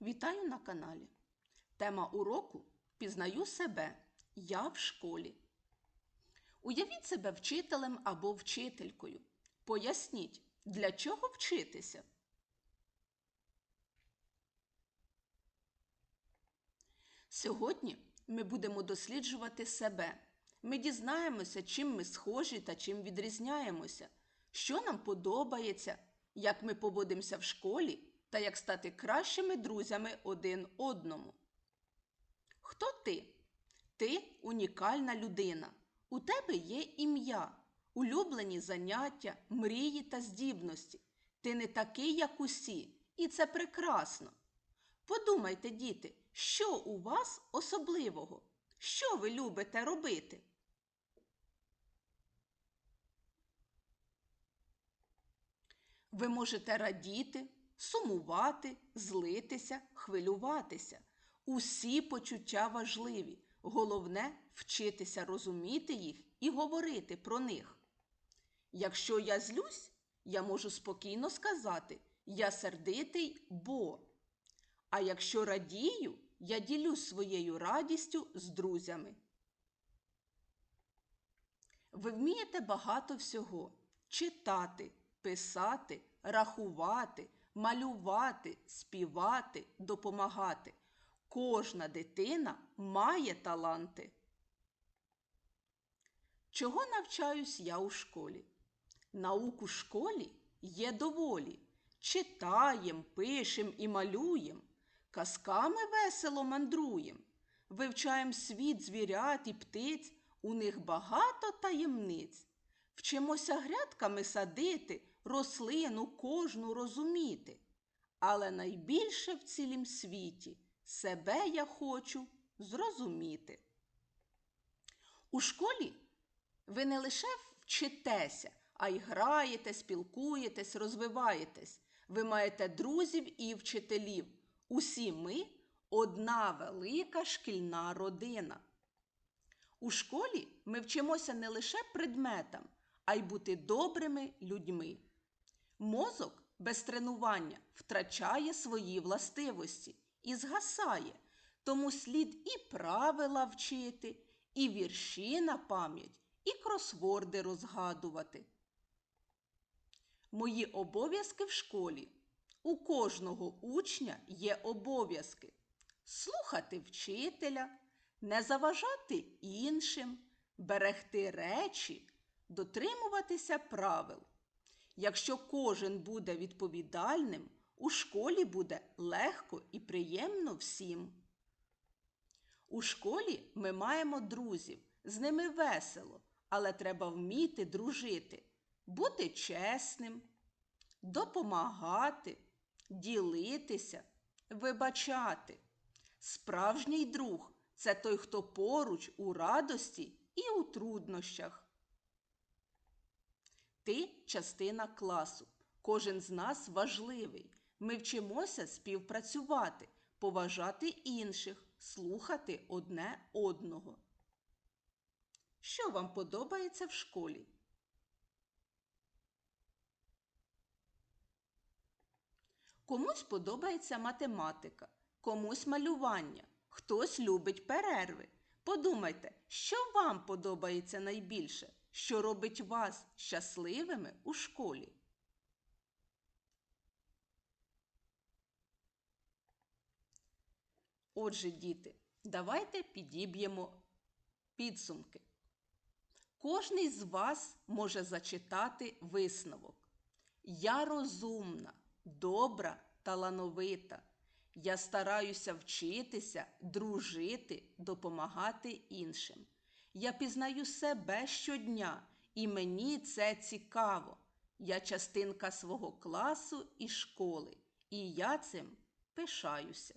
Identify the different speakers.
Speaker 1: Вітаю на каналі. Тема уроку Пізнаю себе. Я в школі. Уявіть себе вчителем або вчителькою. Поясніть, для чого вчитися? Сьогодні ми будемо досліджувати себе. Ми дізнаємося, чим ми схожі та чим відрізняємося, що нам подобається, як ми поводимося в школі та як стати кращими друзями один одному. Хто ти? Ти унікальна людина. У тебе є ім'я, улюблені заняття, мрії та здібності. Ти не такий, як усі, і це прекрасно. Подумайте, діти, що у вас особливого? Що ви любите робити? Ви можете радіти, сумувати, злитися, хвилюватися. Усі почуття важливі. Головне вчитися розуміти їх і говорити про них. Якщо я злюсь, я можу спокійно сказати я сердитий, бо. А якщо радію, я ділюсь своєю радістю з друзями. Ви вмієте багато всього читати, писати, рахувати, малювати, співати, допомагати. Кожна дитина має таланти. Чого навчаюсь я у школі? Наук у школі є доволі. Читаєм, пишем і малюєм, казками весело мандруєм, вивчаєм світ звірят і птиць, у них багато таємниць. Вчимося грядками садити, рослину кожну розуміти. Але найбільше в цілім світі себе я хочу зрозуміти. У школі ви не лише вчитеся, а й граєте, спілкуєтесь, розвиваєтесь. Ви маєте друзів і вчителів. Усі ми одна велика шкільна родина. У школі ми вчимося не лише предметам, а й бути добрими людьми. Мозок без тренування втрачає свої властивості і згасає, тому слід і правила вчити, і вірші на пам'ять, і кросворди розгадувати. Мої обов'язки в школі. У кожного учня є обов'язки слухати вчителя, не заважати іншим, берегти речі, дотримуватися правил. Якщо кожен буде відповідальним, у школі буде легко і приємно всім. У школі ми маємо друзів, з ними весело, але треба вміти дружити, бути чесним, допомагати, ділитися, вибачати. Справжній друг це той, хто поруч у радості і у труднощах. Ти частина класу. Кожен з нас важливий. Ми вчимося співпрацювати, поважати інших, слухати одне одного. Що вам подобається в школі? Комусь подобається математика, комусь малювання, хтось любить перерви. Подумайте, що вам подобається найбільше, що робить вас щасливими у школі. Отже, діти, давайте підіб'ємо підсумки. Кожний з вас може зачитати висновок. Я розумна, добра, талановита. Я стараюся вчитися, дружити, допомагати іншим. Я пізнаю себе щодня, і мені це цікаво. Я частинка свого класу і школи, і я цим пишаюся.